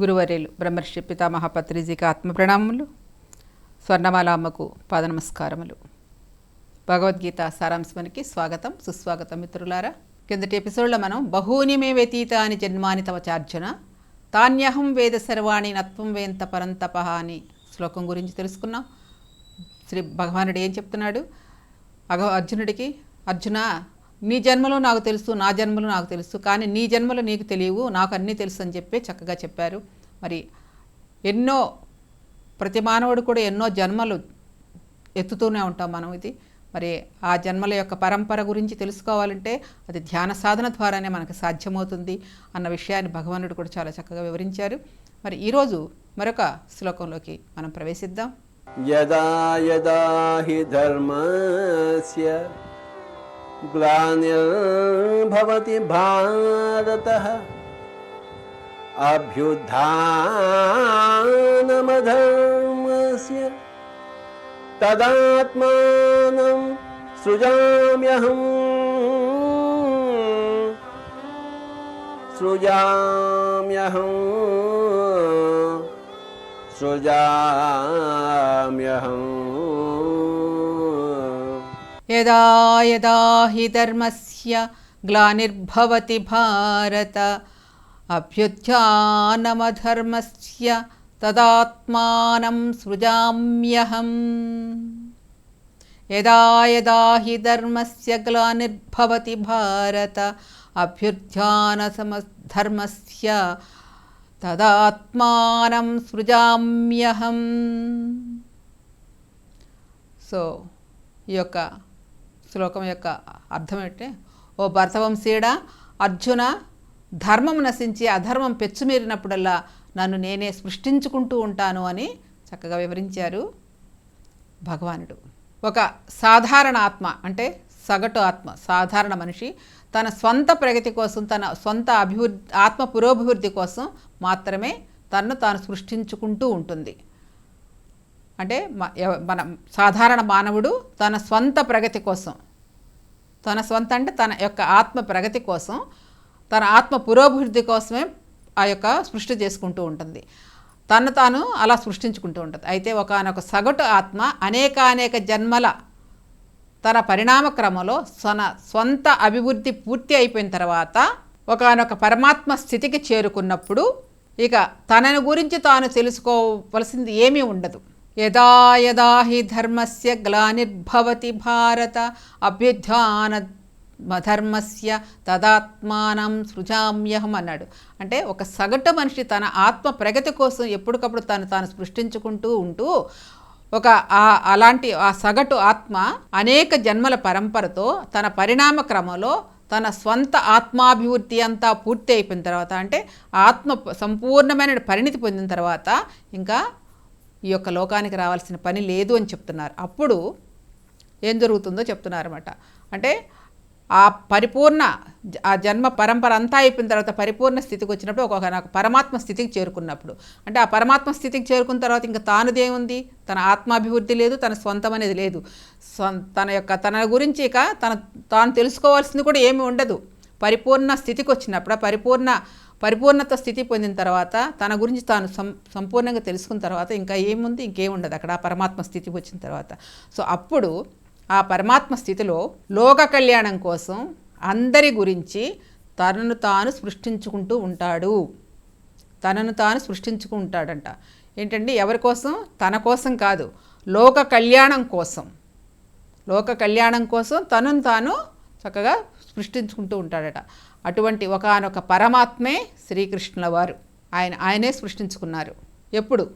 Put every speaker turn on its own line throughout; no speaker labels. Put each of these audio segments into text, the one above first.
గురువర్యులు బ్రహ్మర్షి పితామహ పత్రిజీకి ఆత్మ ప్రణామములు స్వర్ణమాల అమ్మకు పాద నమస్కారములు భగవద్గీత సారాంశమునికి స్వాగతం సుస్వాగతం మిత్రులారా. కిందటి ఎపిసోడ్లో మనం బహూని మే వ్యతీత అని జన్మాని తవ చార్జున తాన్యహం వేద సర్వాణి నత్వం వేంత పరంతప అని శ్లోకం గురించి తెలుసుకున్నాం. శ్రీ భగవానుడు ఏం చెప్తున్నాడు? అర్జునుడికి అర్జున నీ జన్మలో నాకు తెలుసు నా జన్మలో నాకు తెలుసు కానీ నీ జన్మలో నీకు తెలియవు నాకు అన్నీ తెలుసు అని చెప్పి చక్కగా చెప్పారు. మరి ఎన్నో ప్రతి మానవుడు కూడా ఎన్నో జన్మలు ఎత్తుతూనే ఉంటాం మనం ఇది. మరి ఆ జన్మల యొక్క పరంపర గురించి తెలుసుకోవాలంటే అది ధ్యాన సాధన ద్వారానే మనకు సాధ్యమవుతుంది అన్న విషయాన్ని భగవానుడు కూడా చాలా చక్కగా వివరించారు. మరి ఈరోజు మరొక శ్లోకంలోకి మనం ప్రవేశిద్దాం.
యదా యదా హి ग्लानिर्भवति भारतः। अभ्युत्थानमधर्मस्य तदात्मानं सृजाम्यहम्। सृजाम्यहम्। सृजाम्यहम्।
యదా యదా హి ధర్మస్య గ్లానిర్భవతి భారత అభ్యుత్నమధర్మస్య తదాత్మానం సృజామ్యహం యదా యదా హి ధర్మస్య గ్లానిర్భవతి భారత అభ్యుత్నసమధర్మస్య తదాత్మానం సృజామ్యహం సో ఈ యొక్క శ్లోకం యొక్క అర్థం ఏంటంటే ఓ భర్తవంశీయుడా అర్జున ధర్మం నశించి అధర్మం పెచ్చుమీరినప్పుడల్లా నన్ను నేనే సృష్టించుకుంటూ ఉంటాను అని చక్కగా వివరించారు భగవానుడు. ఒక సాధారణ ఆత్మ అంటే సగటు ఆత్మ సాధారణ మనిషి తన సొంత ప్రగతి కోసం తన సొంత అభివృద్ధి ఆత్మ పురోభివృద్ధి కోసం మాత్రమే తనను తాను సృష్టించుకుంటూ ఉంటుంది. అంటే మన సాధారణ మానవుడు తన స్వంత ప్రగతి కోసం తన స్వంత అంటే తన యొక్క ఆత్మ ప్రగతి కోసం తన ఆత్మ పురోభివృద్ధి కోసమే ఆ యొక్క సృష్టి చేసుకుంటూ ఉంటుంది. తను తాను అలా సృష్టించుకుంటూ ఉంటుంది. అయితే ఒకనొక సగటు ఆత్మ అనేకానేక జన్మల తన పరిణామ క్రమంలో తన స్వంత అభివృద్ధి పూర్తి అయిపోయిన తర్వాత ఒకనొక పరమాత్మ స్థితికి చేరుకున్నప్పుడు ఇక తనను గురించి తాను తెలుసుకోవలసింది ఏమీ ఉండదు. యదా యదా హి ధర్మస్య గ్లానిర్భవతి భారత అభ్యుత్థాన ధర్మస్య తదాత్మానం సృజామ్యహం అన్నాడు. అంటే ఒక సగటు మనిషి తన ఆత్మ ప్రగతి కోసం ఎప్పటికప్పుడు తను తాను సృష్టించుకుంటూ ఉంటూ ఒక ఆ అలాంటి ఆ సగటు ఆత్మ అనేక జన్మల పరంపరతో తన పరిణామ క్రమంలో తన స్వంత ఆత్మాభివృద్ధి అంతా పూర్తి అయిపోయిన తర్వాత అంటే ఆత్మ సంపూర్ణమైన పరిణితి పొందిన తర్వాత ఇంకా ఈ యొక్క లోకానికి రావాల్సిన పని లేదు అని చెప్తున్నారు. అప్పుడు ఏం జరుగుతుందో చెప్తున్నారు అనమాట అంటే ఆ పరిపూర్ణ ఆ జన్మ పరంపర అంతా అయిపోయిన తర్వాత పరిపూర్ణ స్థితికి వచ్చినప్పుడు ఒక నాకు పరమాత్మ స్థితికి చేరుకున్నప్పుడు. అంటే ఆ పరమాత్మ స్థితికి చేరుకున్న తర్వాత ఇంకా తానుదేముంది? తన ఆత్మాభివృద్ధి లేదు తన స్వంతం అనేది లేదు. తన యొక్క తన గురించి ఇక తన తాను తెలుసుకోవాల్సింది కూడా ఏమీ ఉండదు. పరిపూర్ణ స్థితికి వచ్చినప్పుడు ఆ పరిపూర్ణ పరిపూర్ణత స్థితి పొందిన తర్వాత తన గురించి తాను సం సంపూర్ణంగా తెలుసుకున్న తర్వాత ఇంకా ఏముంది ఇంకేముండదు. అక్కడ ఆ పరమాత్మ స్థితి వచ్చిన తర్వాత. సో అప్పుడు ఆ పరమాత్మ స్థితిలో లోక కళ్యాణం కోసం అందరి గురించి తనను తాను సృష్టించుకుంటూ ఉంటాడు. తనను తాను సృష్టించుకుంటాడంట ఏంటండి? ఎవరి కోసం? తన కోసం కాదు. లోక కళ్యాణం కోసం. లోక కళ్యాణం కోసం తనను తాను చక్కగా సృష్టించుకుంటూ ఉంటాడట. అటువంటి ఒకానొక పరమాత్మే శ్రీకృష్ణుల వారు ఆయన ఆయనే సృష్టించుకున్నారు. ఎప్పుడు?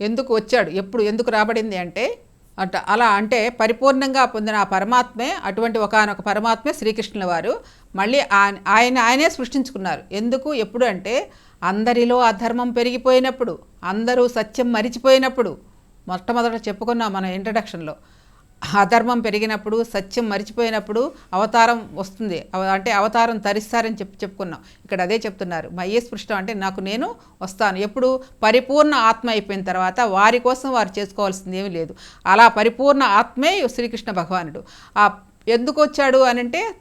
ఎందుకు వచ్చాడు? ఎప్పుడు ఎందుకు రాబడింది అంటే అట అలా అంటే పరిపూర్ణంగా పొందిన ఆ పరమాత్మే అటువంటి ఒకానొక పరమాత్మే శ్రీకృష్ణుల వారు మళ్ళీ ఆయన ఆయన ఆయనే సృష్టించుకున్నారు. ఎందుకు? ఎప్పుడు అంటే అందరిలో అధర్మం పెరిగిపోయినప్పుడు అందరూ సత్యం మరిచిపోయినప్పుడు. మొట్టమొదట చెప్పుకున్నాం మన ఇంట్రడక్షన్లో అధర్మం పెరిగినప్పుడు సత్యం మరిచిపోయినప్పుడు అవతారం వస్తుంది. అవ- అంటే అవతారం తరిస్తారని చెప్పి చెప్పుకున్నాం. ఇక్కడ అదే చెప్తున్నారు. మయ్యే స్పృష్టం అంటే నాకు నేను వస్తాను. ఎప్పుడు? పరిపూర్ణ ఆత్మ అయిపోయిన తర్వాత వారి కోసం వారు చేసుకోవాల్సింది ఏమీ లేదు. అలా పరిపూర్ణ ఆత్మే శ్రీకృష్ణ భగవానుడు. ఆ ఎందుకు వచ్చాడు అని అంటే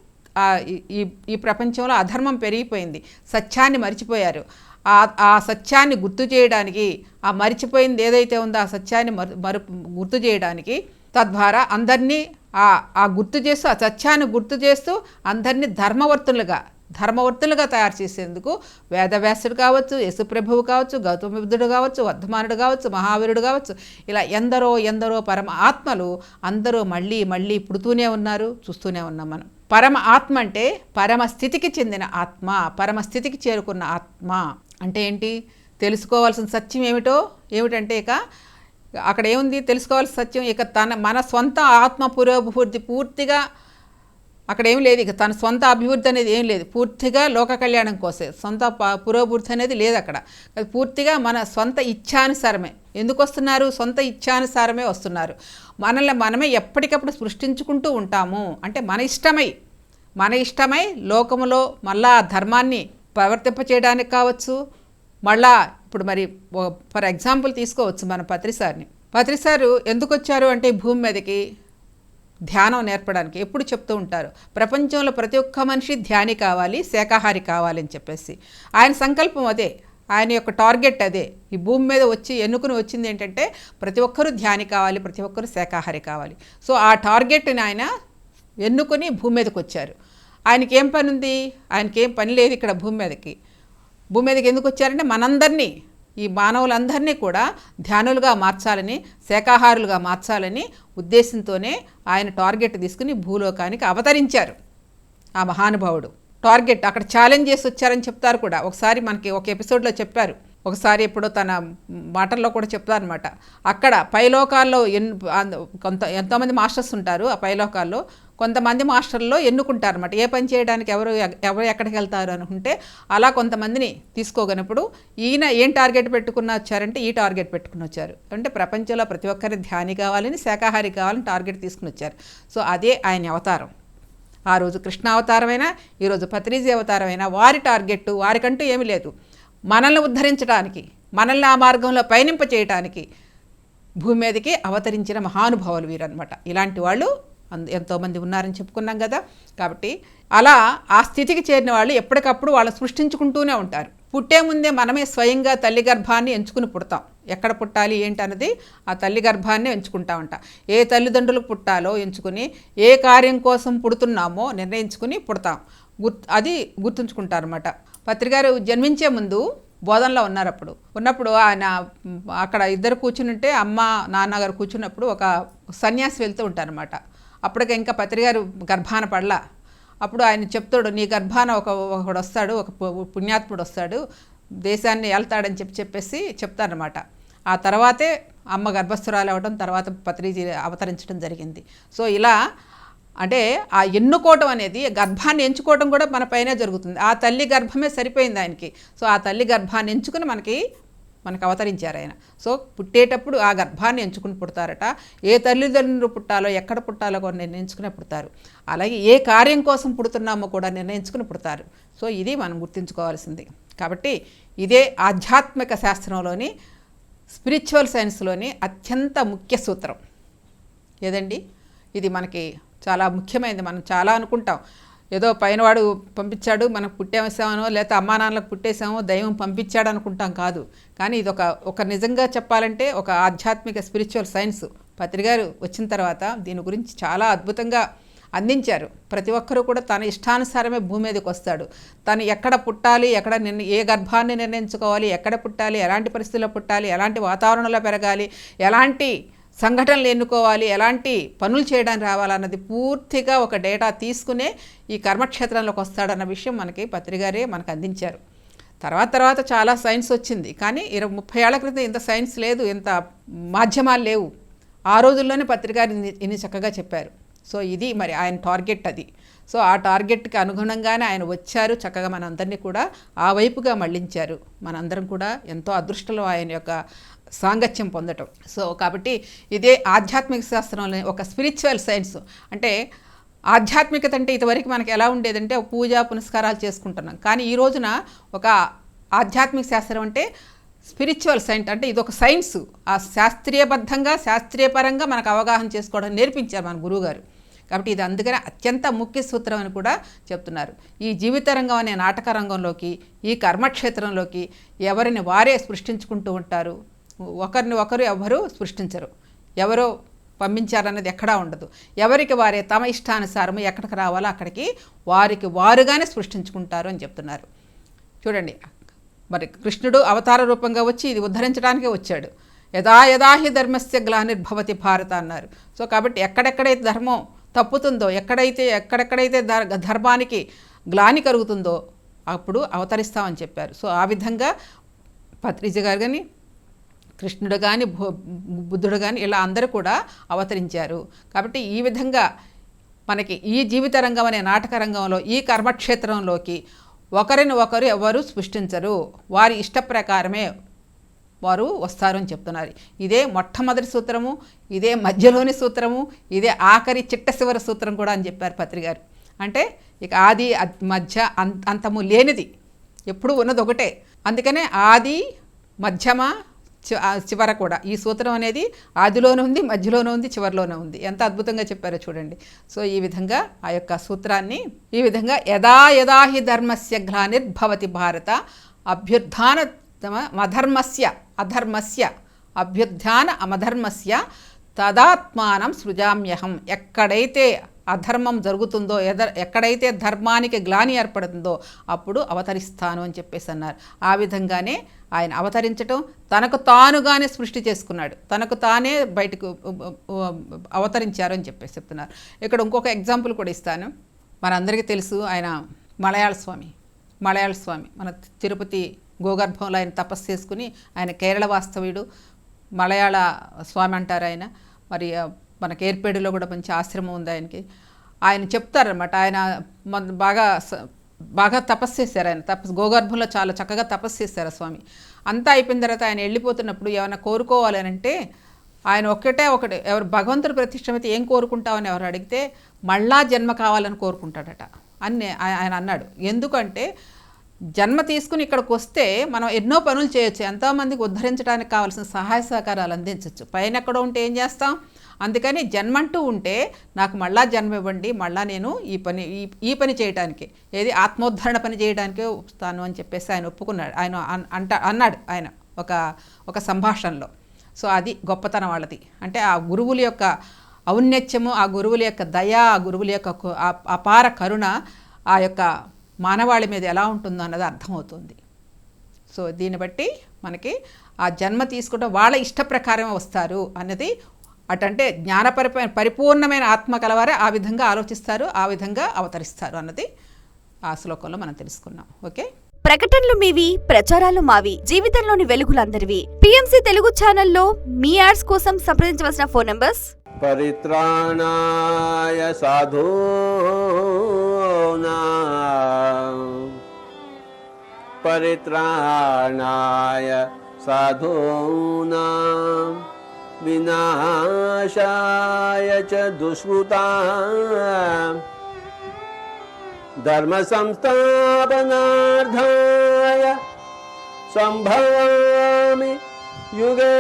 ఈ- ఈ ప్రపంచంలో అధర్మం పెరిగిపోయింది. సత్యాన్ని మర్చిపోయారు. ఆ ఆ సత్యాన్ని గుర్తు చేయడానికి ఆ మరిచిపోయింది ఏదైతే ఉందో ఆ సత్యాన్ని మరు మరు గుర్తు చేయడానికి తద్వారా అందరినీ ఆ ఆ గుర్తు చేస్తూ ఆ సత్యాన్ని గుర్తు చేస్తూ అందరినీ ధర్మవర్తులుగా ధర్మవర్తులుగా తయారు చేసేందుకు వేదవ్యాసుడు కావచ్చు యశుప్రభువు కావచ్చు గౌతమ బుద్ధుడు కావచ్చు వర్ధమానుడు కావచ్చు మహావీరుడు కావచ్చు ఇలా ఎందరో ఎందరో పరమ ఆత్మలు అందరూ మళ్ళీ మళ్ళీ పుడుతూనే ఉన్నారు చూస్తూనే ఉన్నాం మనం. పరమ ఆత్మ అంటే పరమ స్థితికి చెందిన ఆత్మ పరమ స్థితికి చేరుకున్న ఆత్మ. అంటే ఏంటి? తెలుసుకోవాల్సిన సత్యం ఏమిటో? ఏమిటంటే ఇక అక్కడ ఏముంది? తెలుసుకోవాల్సిన సత్యం ఇక తన మన సొంత ఆత్మ పురోభివృద్ధి పూర్తిగా అక్కడ ఏం లేదు. ఇక తన సొంత అభివృద్ధి అనేది ఏం లేదు. పూర్తిగా లోక కళ్యాణం కోసే. సొంత పురోభివృద్ధి అనేది లేదు అక్కడ. పూర్తిగా మన సొంత ఇచ్ఛానుసారమే. ఎందుకు వస్తున్నారు? సొంత ఇచ్ఛానుసారమే వస్తున్నారు. మనల్ని మనమే ఎప్పటికప్పుడు సృష్టించుకుంటూ ఉంటాము. అంటే మన ఇష్టమై మన ఇష్టమై లోకములో మళ్ళా ఆ ధర్మాన్ని ప్రవర్తింపచేయడానికి కావచ్చు మళ్ళా ఇప్పుడు మరి ఫర్ ఎగ్జాంపుల్ తీసుకోవచ్చు మన పత్రిసార్ని పత్రిసారు ఎందుకు వచ్చారు అంటే భూమి మీదకి ధ్యానం నేర్పడానికి ఎప్పుడు చెప్తూ ఉంటారు. ప్రపంచంలో ప్రతి ఒక్క మనిషి ధ్యాని కావాలి శాకాహారి కావాలి అని చెప్పేసి. ఆయన సంకల్పం అదే. ఆయన యొక్క టార్గెట్ అదే. ఈ భూమి మీద వచ్చి ఎన్నుకుని వచ్చింది ఏంటంటే ప్రతి ఒక్కరూ ధ్యాని కావాలి ప్రతి ఒక్కరూ శాకాహారి కావాలి. సో ఆ టార్గెట్ని ఆయన ఎన్నుకొని భూమి మీదకి వచ్చారు. ఆయనకి ఏం పని ఉంది ఆయనకి ఏం పని లేదు ఇక్కడ భూమి మీదకి. భూమి మీదకి ఎందుకు వచ్చారంటే మనందరినీ ఈ మానవులందరినీ కూడా ధ్యానులుగా మార్చాలని శాకాహారులుగా మార్చాలని ఉద్దేశంతోనే ఆయన టార్గెట్ తీసుకుని భూలోకానికి అవతరించారు. ఆ మహానుభావుడు టార్గెట్ అక్కడ ఛాలెంజ్ చేసి వచ్చారని చెప్తారు కూడా. ఒకసారి మనకి ఒక ఎపిసోడ్లో చెప్పారు. ఒకసారి ఎప్పుడో తన మాటల్లో కూడా చెప్తారనమాట అక్కడ పైలోకాల్లో ఎన్ అంద- కొంత ఎంతోమంది మాస్టర్స్ ఉంటారు ఆ పైలోకాల్లో. కొంతమంది మాస్టర్లో ఎన్నుకుంటారన్నమాట. ఏ పని చేయడానికి ఎవరు ఎ- ఎవరు ఎక్కడికి వెళ్తారు అనుకుంటే అలా కొంతమందిని తీసుకోగనప్పుడు ఈయన ఏం టార్గెట్ పెట్టుకున్న వచ్చారంటే ఈ టార్గెట్ పెట్టుకుని వచ్చారు. అంటే ప్రపంచంలో ప్రతి ఒక్కరి ధ్యాని కావాలని శాకాహారి కావాలని టార్గెట్ తీసుకుని వచ్చారు. సో అదే ఆయన అవతారం. ఆ రోజు కృష్ణ అవతారమైనా ఈరోజు పత్రిజీ అవతారమైనా వారి టార్గెట్ వారికంటూ ఏమీ లేదు. మనల్ని ఉద్ధరించడానికి మనల్ని ఆ మార్గంలో పయనింప చేయటానికి భూమి మీదకి అవతరించిన మహానుభావులు వీరన్నమాట. ఇలాంటి వాళ్ళు ఎంతోమంది ఉన్నారని చెప్పుకున్నాం కదా. కాబట్టి అలా ఆ స్థితికి చేరిన వాళ్ళు ఎప్పటికప్పుడు వాళ్ళు సృష్టించుకుంటూనే ఉంటారు. పుట్టే ముందే మనమే స్వయంగా తల్లి గర్భాన్ని ఎంచుకుని పుడతాం. ఎక్కడ పుట్టాలి ఏంటి అన్నది ఆ తల్లి గర్భాన్ని ఎంచుకుంటా ఉంటా. ఏ తల్లిదండ్రులు పుట్టాలో ఎంచుకుని ఏ కార్యం కోసం పుడుతున్నామో నిర్ణయించుకుని పుడతాం. గుర్తు అది గుర్తుంచుకుంటారన్నమాట. పత్రికారు జన్మించే ముందు బోధనలో ఉన్నారు అప్పుడు ఉన్నప్పుడు ఆయన అక్కడ ఇద్దరు కూర్చుని ఉంటే అమ్మ నాన్నగారు కూర్చున్నప్పుడు ఒక సన్యాసి వెళ్తూ ఉంటారనమాట అప్పటికే ఇంకా పత్రికారు గర్భాన పడలా. అప్పుడు ఆయన చెప్తాడు నీ గర్భాన ఒక ఒకడు వస్తాడు ఒక పు- పుణ్యాత్ముడు వస్తాడు దేశాన్ని వెళ్తాడని చెప్పి చెప్పేసి చెప్తారనమాట ఆ తర్వాతే అమ్మ గర్భస్థురాలు అవ్వడం తర్వాత పత్రిజీ అవతరించడం జరిగింది. సో ఇలా అంటే ఆ ఎన్నుకోవటం అనేది గర్భాన్ని ఎంచుకోవడం కూడా మన పైనే జరుగుతుంది. ఆ తల్లి గర్భమే సరిపోయింది ఆయనకి. సో ఆ తల్లి గర్భాన్ని ఎంచుకుని మనకి మనకు అవతరించారు ఆయన. సో పుట్టేటప్పుడు ఆ గర్భాన్ని ఎంచుకుని పుడతారట. ఏ తల్లిదండ్రులు పుట్టాలో ఎక్కడ పుట్టాలో కూడా నిర్ణయించుకునే పుడతారు. అలాగే ఏ కార్యం కోసం పుడుతున్నామో కూడా నిర్ణయించుకుని పుడతారు. సో ఇది మనం గుర్తుంచుకోవాల్సింది. కాబట్టి ఇదే ఆధ్యాత్మిక శాస్త్రంలోని స్పిరిచువల్ సైన్స్లోని అత్యంత ముఖ్య సూత్రం. ఏదండి? ఇది మనకి చాలా ముఖ్యమైనది. మనం చాలా అనుకుంటాం. ఏదో పైనవాడు పంపించాడు మనకు పుట్టేసామనో లేకపోతే అమ్మా నాన్నలకు పుట్టేసామో దైవం పంపించాడు అనుకుంటాం కాదు. కానీ ఇది ఒక ఒక నిజంగా చెప్పాలంటే ఒక ఆధ్యాత్మిక స్పిరిచువల్ సైన్స్. పత్రికారు వచ్చిన తర్వాత దీని గురించి చాలా అద్భుతంగా అందించారు. ప్రతి ఒక్కరూ కూడా తన ఇష్టానుసారమే భూమి మీదకి వస్తాడు. తను ఎక్కడ పుట్టాలి ఎక్కడ నిర్ణ ఏ గర్భాన్ని నిర్ణయించుకోవాలి ఎక్కడ పుట్టాలి ఎలాంటి పరిస్థితుల్లో పుట్టాలి ఎలాంటి వాతావరణంలో పెరగాలి ఎలాంటి సంఘటనలు ఎన్నుకోవాలి ఎలాంటి పనులు చేయడానికి రావాలన్నది పూర్తిగా ఒక డేటా తీసుకునే ఈ కర్మక్షేత్రంలోకి వస్తాడన్న విషయం మనకి పత్రికారే మనకు అందించారు. తర్వాత తర్వాత చాలా సైన్స్ వచ్చింది. కానీ ఇరవై ముప్పై ఏళ్ళ క్రితం ఇంత సైన్స్ లేదు ఇంత మాధ్యమాలు లేవు. ఆ రోజుల్లోనే పత్రికారు ఇన్ని చక్కగా చెప్పారు. సో ఇది మరి ఆయన టార్గెట్ అది. సో ఆ టార్గెట్కి అనుగుణంగానే ఆయన వచ్చారు. చక్కగా మనందరినీ కూడా ఆ వైపుగా మళ్ళించారు. మనందరం కూడా ఎంతో అదృష్టంలో ఆయన యొక్క సాంగత్యం పొందటం. సో కాబట్టి ఇదే ఆధ్యాత్మిక శాస్త్రంలో ఒక స్పిరిచువల్ సైన్స్ అంటే ఆధ్యాత్మికత అంటే ఇంతవరకు మనకి ఎలా ఉండేదంటే పూజ పునస్కారాలు చేసుకుంటున్నాం. కానీ ఈ రోజున ఒక ఆధ్యాత్మిక శాస్త్రం అంటే స్పిరిచువల్ సైన్స్ అంటే ఇది ఒక సైన్స్ ఆ శాస్త్రీయబద్ధంగా శాస్త్రీయపరంగా మనకు అవగాహన చేసుకోవడం నేర్పించారు మన గురువుగారు. కాబట్టి ఇది అందుకనే అత్యంత ముఖ్య సూత్రం అని కూడా చెప్తున్నారు. ఈ జీవిత రంగం అనే నాటక రంగంలోకి ఈ కర్మక్షేత్రంలోకి ఎవరిని వారే సృష్టించుకుంటూ ఉంటారు? ఒకరిని ఒకరు ఎవరు సృష్టించరు. ఎవరో పంపించారన్నది ఎక్కడా ఉండదు. ఎవరికి వారే తమ ఇష్టానుసారం ఎక్కడికి రావాలో అక్కడికి వారికి వారుగానే సృష్టించుకుంటారు అని చెప్తున్నారు. చూడండి మరి కృష్ణుడు అవతార రూపంగా వచ్చి ఇది ఉద్ధరించడానికే వచ్చాడు. యథా యథాహి ధర్మస్య గ్లానిర్భవతి భారత అన్నారు. సో కాబట్టి ఎక్కడెక్కడైతే ధర్మం తప్పుతుందో ఎక్కడైతే ఎక్కడెక్కడైతే ధర్- ధర్మానికి గ్లాని కలుగుతుందో అప్పుడు అవతరిస్తామని చెప్పారు. సో ఆ విధంగా పత్రిజ గారు కానీ కృష్ణుడు కానీ బుద్ధుడు కానీ ఇలా అందరూ కూడా అవతరించారు. కాబట్టి ఈ విధంగా మనకి ఈ జీవిత రంగం అనే నాటక రంగంలో ఈ కర్మక్షేత్రంలోకి ఒకరిని ఒకరు ఎవరు సృష్టించరు. వారి ఇష్ట ప్రకారమే వారు వస్తారు అని చెప్తున్నారు. ఇదే మొట్టమొదటి సూత్రము ఇదే మధ్యలోని సూత్రము ఇదే ఆఖరి చిట్ట చివరి సూత్రం కూడా అని చెప్పారు పత్రిగారు అంటే ఇక ఆది మధ్య అంతము లేనిది ఎప్పుడు ఉన్నది ఒకటే అందుకనే ఆది మధ్యమ చివర కూడా. ఈ సూత్రం అనేది ఆదిలోనే ఉంది మధ్యలోనే ఉంది చివరిలోనే ఉంది. ఎంత అద్భుతంగా చెప్పారో చూడండి. సో ఈ విధంగా ఆ యొక్క సూత్రాన్ని ఈ విధంగా యదా యదా హి ధర్మస్య గ్లానిర్భవతి భారత అభ్యుత్థాన మధర్మస్య అధర్మస్య అభ్యుత్థాన అమధర్మస్య తదాత్మానం సృజామ్యహం. ఎక్కడైతే అధర్మం జరుగుతుందో ఎద ఎక్కడైతే ధర్మానికి గ్లాని ఏర్పడుతుందో అప్పుడు అవతరిస్తాను అని చెప్పేసి అన్నారు. ఆ విధంగానే ఆయన అవతరించటం తనకు తానుగానే సృష్టి చేసుకున్నాడు. తనకు తానే బయటకు అవతరించారు అని చెప్పేసి చెప్తున్నారు. ఇక్కడ ఇంకొక ఎగ్జాంపుల్ కూడా ఇస్తాను. మనందరికీ తెలుసు ఆయన మలయాళ స్వామి మలయాళ స్వామి. మన తిరుపతి గోగర్భంలో ఆయన తపస్సు చేసుకుని ఆయన కేరళ వాస్తవ్యుడు మలయాళ స్వామి అంటారు ఆయన. మరి మనకి ఏర్పేడులో కూడా మంచి ఆశ్రమం ఉంది ఆయనకి. ఆయన చెప్తారనమాట ఆయన బాగా స- బాగా తపస్సు చేశారు ఆయన. తపస్సు గోగర్భంలో చాలా చక్కగా తపస్సు చేశారు స్వామి. అంతా అయిపోయిన తర్వాత ఆయన వెళ్ళిపోతున్నప్పుడు ఏమైనా కోరుకోవాలని అంటే ఆయన ఒక్కటే ఒకటి ఎవరు భగవంతుడు ప్రతిష్టమైతే ఏం కోరుకుంటామని ఎవరు అడిగితే మళ్ళా జన్మ కావాలని కోరుకుంటాడట. అని ఆయన అన్నాడు. ఎందుకంటే జన్మ తీసుకుని ఇక్కడికి వస్తే మనం ఎన్నో పనులు చేయొచ్చు. ఎంతోమందికి ఉద్ధరించడానికి కావాల్సిన సహాయ సహకారాలు అందించవచ్చు పైన ఎక్కడో ఉంటే ఏం చేస్తాం? అందుకని జన్మంటూ ఉంటే నాకు మళ్ళా జన్మ ఇవ్వండి మళ్ళా నేను ఈ పని ఈ ఈ పని చేయడానికి ఏది ఆత్మోద్ధరణ పని చేయడానికే వస్తాను అని చెప్పేసి ఆయన ఒప్పుకున్నాడు. ఆయన అన్- అంట అన్నాడు ఆయన ఒక ఒక సంభాషణలో. సో అది గొప్పతనం వాళ్ళది. అంటే ఆ గురువుల యొక్క ఔన్నత్యము ఆ గురువుల యొక్క దయ ఆ గురువుల యొక్క అపార కరుణ ఆ యొక్క మానవాళి మీద ఎలా ఉంటుందో అన్నది అర్థమవుతుంది. సో దీన్ని బట్టి మనకి ఆ జన్మ తీసుకుంటే వాళ్ళ ఇష్ట ప్రకారమే వస్తారు అన్నది అటంటే జ్ఞానపరి పరిపూర్ణమైన ఆత్మ కలవారే ఆ విధంగా ఆలోచిస్తారు ఆ విధంగా అవతరిస్తారు అన్నది ఆ శ్లోకంలో మనం తెలుసుకున్నాం. ఓకే?
ప్రకటనలు మీవి ప్రచారాలు మావి జీవితంలోని వెలుగులందరివి. పిఎంసి తెలుగు ఛానల్లో మీ యాడ్స్ కోసం సంప్రదించవలసిన ఫోన్ నంబర్స్
परित्राणाय साधूनां परित्राणाय साधूनां विनाशाय च दुष्कृताम्। धर्मसंस्थापनार्थाय सम्भवामि युगे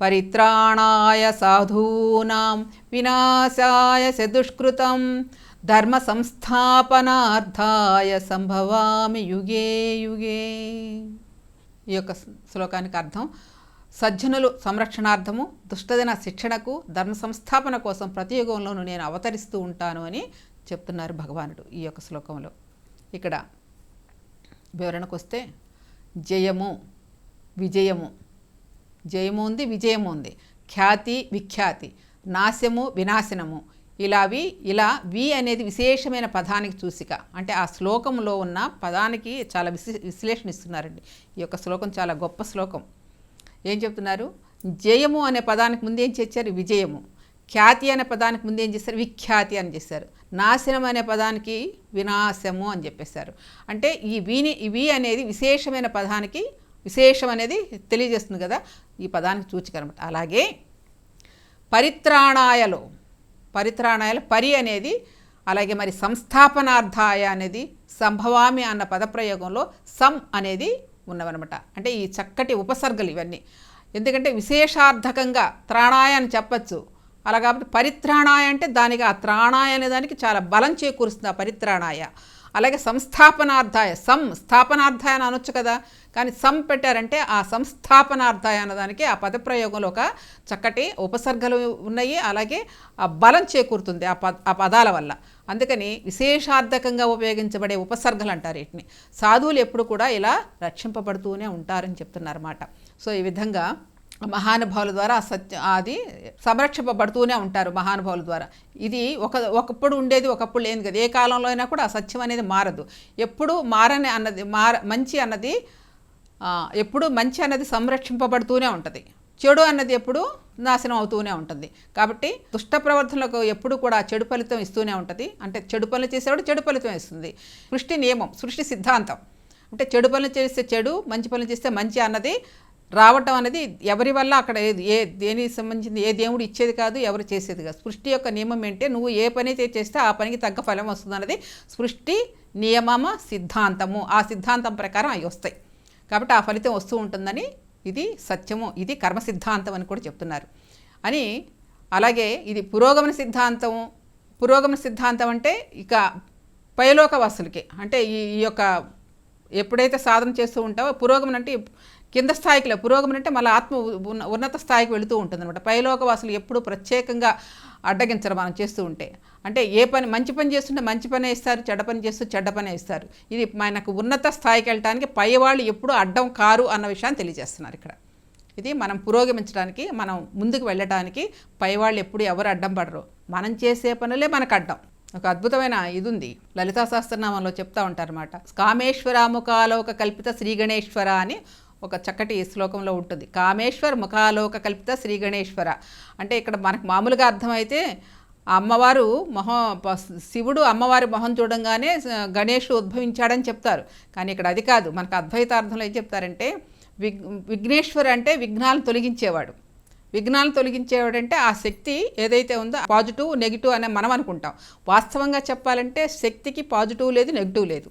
పరిత్రాణాయ సాధూనాం వినాశాయ చదుష్కృతం దుష్కృతం. ధర్మ సంస్థాపనార్థాయ సంభవామి యుగే యుగే. ఈ యొక్క శ్లోకానికి అర్థం సజ్జనులు సంరక్షణార్థము దుష్టదిన శిక్షణకు ధర్మ సంస్థాపన కోసం ప్రతి యుగంలోనూ నేను అవతరిస్తూ ఉంటాను అని చెప్తున్నారు భగవానుడు ఈ యొక్క శ్లోకంలో. ఇక్కడ వివరణకు వస్తే జయము విజయము జయము ఉంది విజయము ఉంది ఖ్యాతి విఖ్యాతి. నాశము వినాశనము. ఇలా వి ఇలా వి అనేది విశేషమైన పదానికి చూసిక. అంటే ఆ శ్లోకంలో ఉన్న పదానికి చాలా విశే విశ్లేషణ ఇస్తున్నారండి. ఈ యొక్క శ్లోకం చాలా గొప్ప శ్లోకం. ఏం చెప్తున్నారు? జయము అనే పదానికి ముందు ఏం చేశారు? విజయము. ఖ్యాతి అనే పదానికి ముందు ఏం చేశారు? విఖ్యాతి అని చేశారు. నాశనం అనే పదానికి వినాశము అని చెప్పేశారు. అంటే ఈ వీని ఈ వి అనేది విశేషమైన పదానికి విశేషం అనేది తెలియజేస్తుంది కదా ఈ పదానికి సూచిక అనమాట అలాగే పరిత్రాణాయలో పరిత్రాణాయలు పరి అనేది అలాగే మరి సంస్థాపనార్థాయ అనేది సంభవామి అన్న పదప్రయోగంలో సం అనేది ఉన్నవన్నమాట. అంటే ఈ చక్కటి ఉపసర్గలు ఇవన్నీ. ఎందుకంటే విశేషార్థకంగా త్రాణాయ అని చెప్పచ్చు. అలా కాబట్టి పరిత్రాణాయ అంటే దానికి ఆ త్రాణాయ అనే దానికి చాలా బలం చేకూరుస్తుంది ఆ పరిత్రాణాయ. అలాగే సంస్థాపనార్థాయ సం స్థాపనార్థాయ అని అనొచ్చు కదా. కానీ సం పెట్టారంటే ఆ సంస్థాపనార్థాయ అన్నదానికి ఆ పదప్రయోగంలో ఒక చక్కటి ఉపసర్గలు ఉన్నాయి. అలాగే ఆ బలం చేకూరుతుంది ఆ పద ఆ పదాల వల్ల. అందుకని విశేషార్థకంగా ఉపయోగించబడే ఉపసర్గలు అంటారు వీటిని. సాధువులు ఎప్పుడు కూడా ఇలా రక్షింపబడుతూనే ఉంటారని చెప్తున్నారన్నమాట. సో ఈ విధంగా మహానుభావుల ద్వారా సత్య అది సంరక్షింపబడుతూనే ఉంటారు మహానుభావుల ద్వారా. ఇది ఒక ఒకప్పుడు ఉండేది ఒకప్పుడు లేని కదా. ఏ కాలంలో అయినా కూడా అసత్యం సత్యం అనేది మారదు. ఎప్పుడు మారని అన్నది మార మంచి అన్నది ఎప్పుడు మంచి అన్నది సంరక్షింపబడుతూనే ఉంటుంది. చెడు అన్నది ఎప్పుడు నాశనం అవుతూనే ఉంటుంది. కాబట్టి దుష్ట ప్రవర్తనలకు ఎప్పుడు కూడా చెడు ఫలితం ఇస్తూనే ఉంటుంది. అంటే చెడు పనులు చేసేవాడు చెడు ఫలితం ఇస్తుంది. సృష్టి నియమం సృష్టి సిద్ధాంతం. అంటే చెడు పనులు చేస్తే చెడు మంచి పనులు చేస్తే మంచి అన్నది రావటం అనేది ఎవరి వల్ల అక్కడ ఏది ఏ దేనికి సంబంధించింది ఏ దేవుడు ఇచ్చేది కాదు ఎవరు చేసేది కాదు. సృష్టి యొక్క నియమం ఏంటంటే నువ్వు ఏ పని అయితే చేస్తే ఆ పనికి తగ్గ ఫలం వస్తుంది అన్నది సృష్టి నియమమ సిద్ధాంతము. ఆ సిద్ధాంతం ప్రకారం అవి వస్తాయి. కాబట్టి ఆ ఫలితం వస్తూ ఉంటుందని ఇది సత్యము ఇది కర్మ సిద్ధాంతం అని కూడా చెప్తున్నారు. అని అలాగే ఇది పురోగమన సిద్ధాంతం. పురోగమన సిద్ధాంతం అంటే ఇక పైలోకవాసులకి. అంటే ఈ ఈ యొక్క ఎప్పుడైతే సాధన చేస్తూ ఉంటావో పురోగమనం అంటే కింద స్థాయికిలో పురోగమనం అంటే మళ్ళీ ఆత్మ ఉన్న ఉన్నత స్థాయికి వెళుతూ ఉంటుంది అనమాట పైలోకవాసులు ఎప్పుడు ప్రత్యేకంగా అడ్డగించరు మనం చేస్తూ ఉంటే. అంటే ఏ పని మంచి పని చేస్తుంటే మంచి పనే ఇస్తారు చెడ్డ పని చేస్తూ చెడ్డ పనే ఇస్తారు. ఇది మనకు ఉన్నత స్థాయికి వెళ్ళటానికి పై వాళ్ళు ఎప్పుడు అడ్డం కారు అన్న విషయాన్ని తెలియజేస్తున్నారు ఇక్కడ. ఇది మనం పురోగమించడానికి మనం ముందుకు వెళ్ళటానికి పైవాళ్ళు ఎప్పుడు ఎవరు అడ్డం పడరు. మనం చేసే పనులే మనకు అడ్డం. ఒక అద్భుతమైన ఇది ఉంది లలితా సహస్రనామంలో చెప్తా ఉంటారన్నమాట. కామేశ్వర ఒక కల్పిత శ్రీగణేశ్వర అని ఒక చక్కటి శ్లోకంలో ఉంటుంది. కామేశ్వర్ ముఖాలోక కల్పిత శ్రీ గణేశ్వర. అంటే ఇక్కడ మనకు మామూలుగా అర్థమైతే అమ్మవారు మొహం శివుడు అమ్మవారి మొహం చూడంగానే స- గణేషుడు ఉద్భవించాడని చెప్తారు. కానీ ఇక్కడ అది కాదు. మనకు అద్వైతార్థంలో ఏం చెప్తారంటే విగ్ విఘ్నేశ్వర్ అంటే విఘ్నాలను తొలగించేవాడు. విఘ్నాలను తొలగించేవాడంటే ఆ శక్తి ఏదైతే ఉందో పాజిటివ్ నెగిటివ్ అనే మనం అనుకుంటాం. వాస్తవంగా చెప్పాలంటే శక్తికి పాజిటివ్ లేదు నెగిటివ్ లేదు.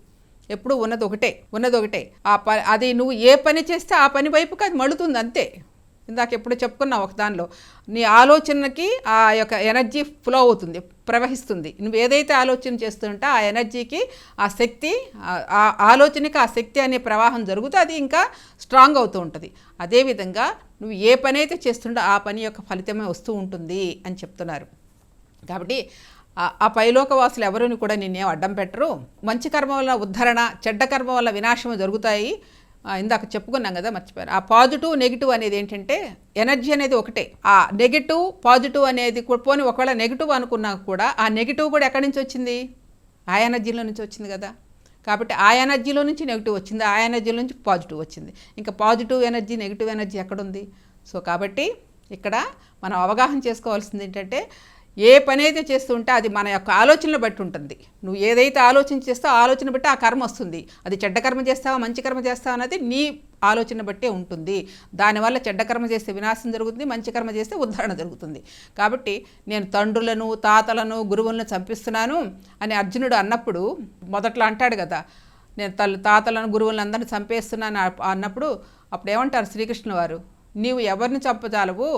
ఎప్పుడు ఉన్నది ఒకటే ఉన్నది ఒకటే ఆ ప అది నువ్వు ఏ పని చేస్తే ఆ పని వైపుకి అది మళ్ళుతుంది అంతే. ఇందాక ఎప్పుడు చెప్పుకున్నావు ఒక దానిలో. నీ ఆలోచనకి ఆ యొక్క ఎనర్జీ ఫ్లో అవుతుంది ప్రవహిస్తుంది. నువ్వు ఏదైతే ఆలోచన చేస్తుంటే ఆ ఎనర్జీకి ఆ శక్తి ఆ- ఆ ఆలోచనకి ఆ శక్తి అనే ప్రవాహం జరుగుతూ అది ఇంకా స్ట్రాంగ్ అవుతూ ఉంటుంది. అదేవిధంగా నువ్వు ఏ పని అయితే చేస్తుండో ఆ పని యొక్క ఫలితమే వస్తూ ఉంటుంది అని చెప్తున్నారు. కాబట్టి ఆ- పైలోకవాసులు ఎవరుని కూడా నిన్నేం అడ్డం పెట్టరు. మంచి కర్మ వల్ల ఉద్ధరణ చెడ్డ కర్మ వల్ల వినాశం జరుగుతాయి. ఇందాక చెప్పుకున్నాం కదా మర్చిపోయారు ఆ పాజిటివ్ నెగిటివ్ అనేది ఏంటంటే ఎనర్జీ అనేది ఒకటే. ఆ నెగిటివ్ పాజిటివ్ అనేది పోని పోనీ ఒకవేళ నెగిటివ్ అనుకున్నా కూడా ఆ నెగిటివ్ కూడా ఎక్కడి నుంచి వచ్చింది? ఆ ఎనర్జీలో నుంచి వచ్చింది కదా. కాబట్టి ఆ ఎనర్జీలో నుంచి నెగిటివ్ వచ్చింది ఆ ఎనర్జీలో నుంచి పాజిటివ్ వచ్చింది. ఇంకా పాజిటివ్ ఎనర్జీ నెగిటివ్ ఎనర్జీ ఎక్కడుంది? సో కాబట్టి ఇక్కడ మనం అవగాహన చేసుకోవాల్సింది ఏంటంటే ఏ పని అయితే చేస్తుంటే అది మన యొక్క ఆలోచనలు బట్టి ఉంటుంది. నువ్వు ఏదైతే ఆలోచన చేస్తావో ఆలోచన బట్టి ఆ కర్మ వస్తుంది. అది చెడ్డ కర్మ చేస్తావా మంచి కర్మ చేస్తావా అనేది నీ ఆలోచన బట్టే ఉంటుంది. దానివల్ల చెడ్డ కర్మ చేస్తే వినాశం జరుగుతుంది మంచి కర్మ చేస్తే ఉద్ధరణ జరుగుతుంది. కాబట్టి నేను తండ్రులను తాతలను గురువులను చంపిస్తున్నాను అని అర్జునుడు అన్నప్పుడు మొదట్లో అంటాడు కదా నేను తల్లి తాతలను గురువులను అందరిని చంపేస్తున్నాను అన్నప్పుడు అప్పుడు ఏమంటారు శ్రీకృష్ణ వారు నీవు ఎవరిని చంపజాలవు?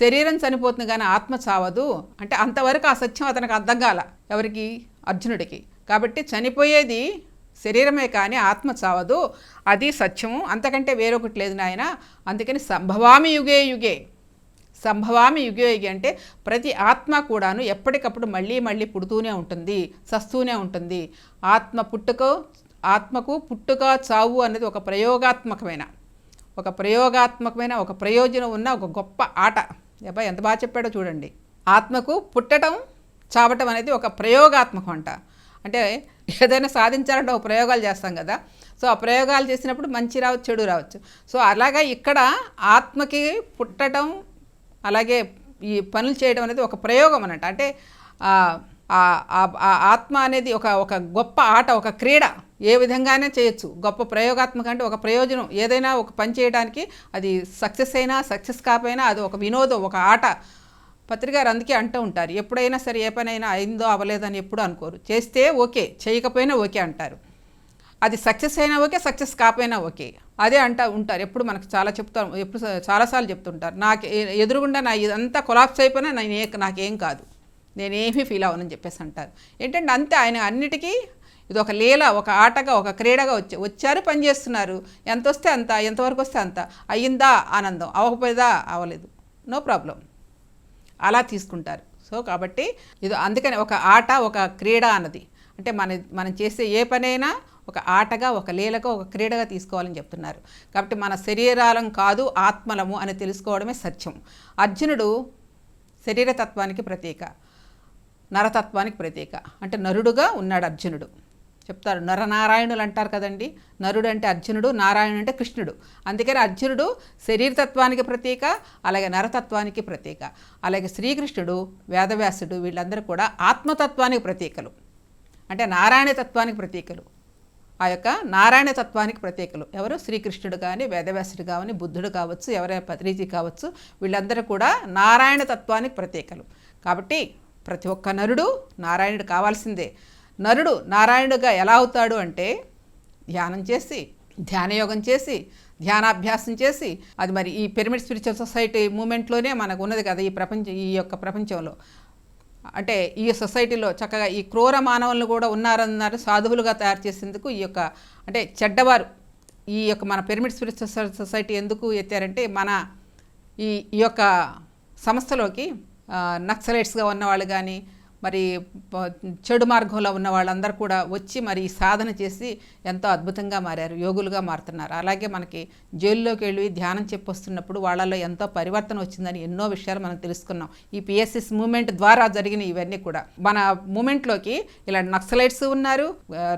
శరీరం చనిపోతుంది కానీ ఆత్మ చావదు. అంటే అంతవరకు ఆ సత్యం అతనికి అర్థం కాల ఎవరికి? అర్జునుడికి. కాబట్టి చనిపోయేది శరీరమే కానీ ఆత్మ చావదు. అది సత్యము. అంతకంటే వేరొకటి లేదు నాయన. అందుకని సంభవామి యుగే యుగే. సంభవామి యుగే యుగే అంటే ప్రతి ఆత్మ కూడాను ఎప్పటికప్పుడు మళ్ళీ మళ్ళీ పుడుతూనే ఉంటుంది. సస్తూనే ఉంటుంది. ఆత్మ పుట్టుక ఆత్మకు పుట్టుక చావు అనేది ఒక ప్రయోగాత్మకమైన ఒక ప్రయోగాత్మకమైన ఒక ప్రయోజనం ఉన్న ఒక గొప్ప ఆట. అబ్బాయి ఎంత బాగా చెప్పాడో చూడండి. ఆత్మకు పుట్టడం చావటం అనేది ఒక ప్రయోగాత్మకం అంట. అంటే ఏదైనా సాధించాలంటే ఒక ప్రయోగాలు చేస్తాం కదా. సో ఆ ప్రయోగాలు చేసినప్పుడు మంచి రావచ్చు చెడు రావచ్చు. సో అలాగా ఇక్కడ ఆత్మకి పుట్టడం అలాగే ఈ పనులు చేయడం అనేది ఒక ప్రయోగం అన్నట్టు. అంటే ఆ, ఆ ఆత్మ అనేది ఒక ఒక గొప్ప ఆట ఒక క్రీడ. ఏ విధంగానే చేయొచ్చు. గొప్ప ప్రయోగాత్మక అంటే ఒక ప్రయోజనం ఏదైనా ఒక పని చేయడానికి అది సక్సెస్ అయినా సక్సెస్ కాకపోయినా అది ఒక వినోదం ఒక ఆట. పత్రికారు అందుకే అంటూ ఉంటారు ఎప్పుడైనా సరే ఏ పనైనా అయిందో అవ్వలేదని ఎప్పుడు అనుకోరు. చేస్తే ఓకే చేయకపోయినా ఓకే అంటారు. అది సక్సెస్ అయినా ఓకే సక్సెస్ కాకపోయినా ఓకే. అదే అంటూ ఉంటారు. ఎప్పుడు మనకు చాలా చెప్తాం ఎప్పుడు చాలాసార్లు చెప్తుంటారు. నాకు ఎ- ఎదురుగుండా నా ఇదంతా కొలాప్స్ అయిపోయినా నేను ఏ నాకేం కాదు. నేనేమీ ఫీల్ అవ్వనని చెప్పేసి అంటారు. ఏంటంటే అంతే ఆయన అన్నిటికీ ఇది ఒక లీల ఒక ఆటగా ఒక క్రీడగా వచ్చి వచ్చారు పని చేస్తున్నారు ఎంత వస్తే అంత ఎంతవరకు వస్తే అంత. అయ్యిందా ఆనందం అవ్వకపోయేదా అవ్వలేదు. No problem. అలా తీసుకుంటారు. సో కాబట్టి ఇది అందుకని ఒక ఆట ఒక క్రీడ అన్నది. అంటే మన మనం చేసే ఏ పనైనా ఒక ఆటగా ఒక లీలగా ఒక క్రీడగా తీసుకోవాలని చెప్తున్నారు. కాబట్టి మన శరీరాలం కాదు ఆత్మలము అని తెలుసుకోవడమే సత్యం. అర్జునుడు శరీరతత్వానికి ప్రతీక నరతత్వానికి ప్రతీక. అంటే నరుడుగా ఉన్నాడు అర్జునుడు. చెప్తారు. నరనారాయణులు అంటారు కదండి. నరుడు అంటే అర్జునుడు నారాయణుడు అంటే కృష్ణుడు. అందుకని అర్జునుడు శరీరతత్వానికి ప్రతీక అలాగే నరతత్వానికి ప్రతీక. అలాగే శ్రీకృష్ణుడు వేదవ్యాసుడు వీళ్ళందరూ కూడా ఆత్మతత్వానికి ప్రతీకలు. అంటే నారాయణ తత్వానికి ప్రతీకలు. ఆ యొక్క నారాయణ తత్వానికి ప్రతీకలు. ఎవరు? శ్రీకృష్ణుడు కానీ వేదవ్యాసుడు కావని బుద్ధుడు కావచ్చు ఎవరైనా పత్రిజీ కావచ్చు వీళ్ళందరూ కూడా నారాయణ తత్వానికి ప్రతీకలు. కాబట్టి ప్రతి ఒక్క నరుడు నారాయణుడు కావాల్సిందే. నరుడు నారాయణుడుగా ఎలా అవుతాడు అంటే ధ్యానం చేసి ధ్యానయోగం చేసి ధ్యానాభ్యాసం చేసి అది మరి ఈ పిరమిడ్ స్పిరిచువల్ సొసైటీ మూమెంట్లోనే మనకు ఉన్నది కదా ఈ ప్రపంచ ఈ యొక్క ప్రపంచంలో. అంటే ఈ సొసైటీలో చక్కగా ఈ క్రూర మానవులను కూడా ఉన్నారన్నారు సాధువులుగా తయారు చేసేందుకు ఈ యొక్క అంటే చెడ్డవారు ఈ యొక్క మన పిరమిడ్ స్పిరిచువల్ సొసైటీ ఎందుకు ఎత్తారంటే మన ఈ ఈ యొక్క సంస్థలోకి నక్సలైట్స్గా ఉన్నవాళ్ళు కానీ మరి చెడు మార్గంలో ఉన్న వాళ్ళందరూ కూడా వచ్చి మరి ఈ సాధన చేసి ఎంతో అద్భుతంగా మారారు యోగులుగా మారుతున్నారు. అలాగే మనకి జైల్లోకి వెళ్ళి ధ్యానం చెప్పొస్తున్నప్పుడు వాళ్ళలో ఎంతో పరివర్తన వచ్చిందని ఎన్నో విషయాలు మనం తెలుసుకున్నాం. ఈ పిఎస్ఎస్ మూమెంట్ ద్వారా జరిగిన ఇవన్నీ కూడా. మన మూమెంట్లోకి ఇలా నక్సలైట్స్ ఉన్నారు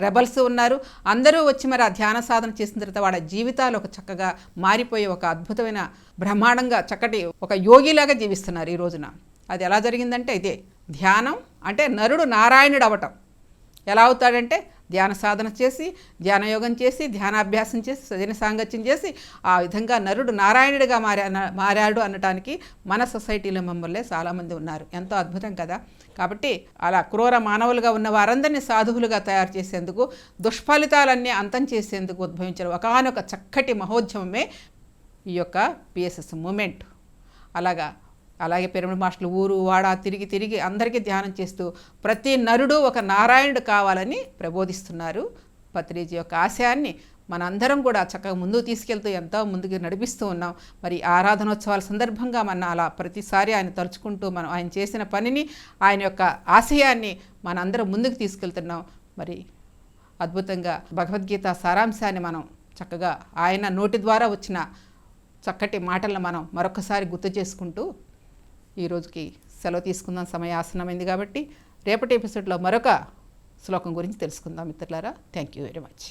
రెబల్స్ ఉన్నారు. అందరూ వచ్చి మరి ఆ ధ్యాన సాధన చేసిన తర్వాత వాళ్ళ జీవితాలు ఒక చక్కగా మారిపోయి ఒక అద్భుతమైన బ్రహ్మాండంగా చక్కటి ఒక యోగిలాగా జీవిస్తున్నారు ఈ రోజున. అది ఎలా జరిగిందంటే ఇదే. ధ్యానం అంటే నరుడు నారాయణుడు అవటం ఎలా అవుతాడంటే ధ్యాన సాధన చేసి ధ్యానయోగం చేసి ధ్యానాభ్యాసం చేసి సజన సాంగత్యం చేసి ఆ విధంగా నరుడు నారాయణుడిగా మారా మారాడు అనటానికి మన సొసైటీలో మమ్మల్ని చాలామంది ఉన్నారు. ఎంతో అద్భుతం కదా. కాబట్టి అలా క్రూర మానవులుగా ఉన్న వారందరినీ సాధువులుగా తయారు చేసేందుకు దుష్ఫలితాలన్నీ అంతం చేసేందుకు ఉద్భవించిన ఒకనొక చక్కటి మహోద్యమమే ఈ యొక్క పిఎస్ఎస్ మూమెంట్ అలాగా అలాగే పిరమిడ్ మాస్టర్లు ఊరు వాడ తిరిగి తిరిగి అందరికీ ధ్యానం చేస్తూ ప్రతి నరుడు ఒక నారాయణుడు కావాలని ప్రబోధిస్తున్నారు. పత్రిజీ యొక్క ఆశయాన్ని మనందరం కూడా చక్కగా ముందుకు తీసుకెళ్తూ ఎంతో ముందుకు నడిపిస్తూ ఉన్నాం. మరి ఆరాధనోత్సవాల సందర్భంగా మన అలా ప్రతిసారి ఆయన తలుచుకుంటూ మనం ఆయన చేసిన పనిని ఆయన యొక్క ఆశయాన్ని మనందరం ముందుకు తీసుకెళ్తున్నాం. మరి అద్భుతంగా భగవద్గీత సారాంశాన్ని మనం చక్కగా ఆయన నోటి ద్వారా వచ్చిన చక్కటి మాటలను మనం మరొకసారి గుర్తు చేసుకుంటూ ఈ రోజుకి సెలవు తీసుకుందాం సమయ ఆసనమైంది కాబట్టి రేపటి ఎపిసోడ్లో మరొక శ్లోకం గురించి తెలుసుకుందాం మిత్రులారా. Thank you very much.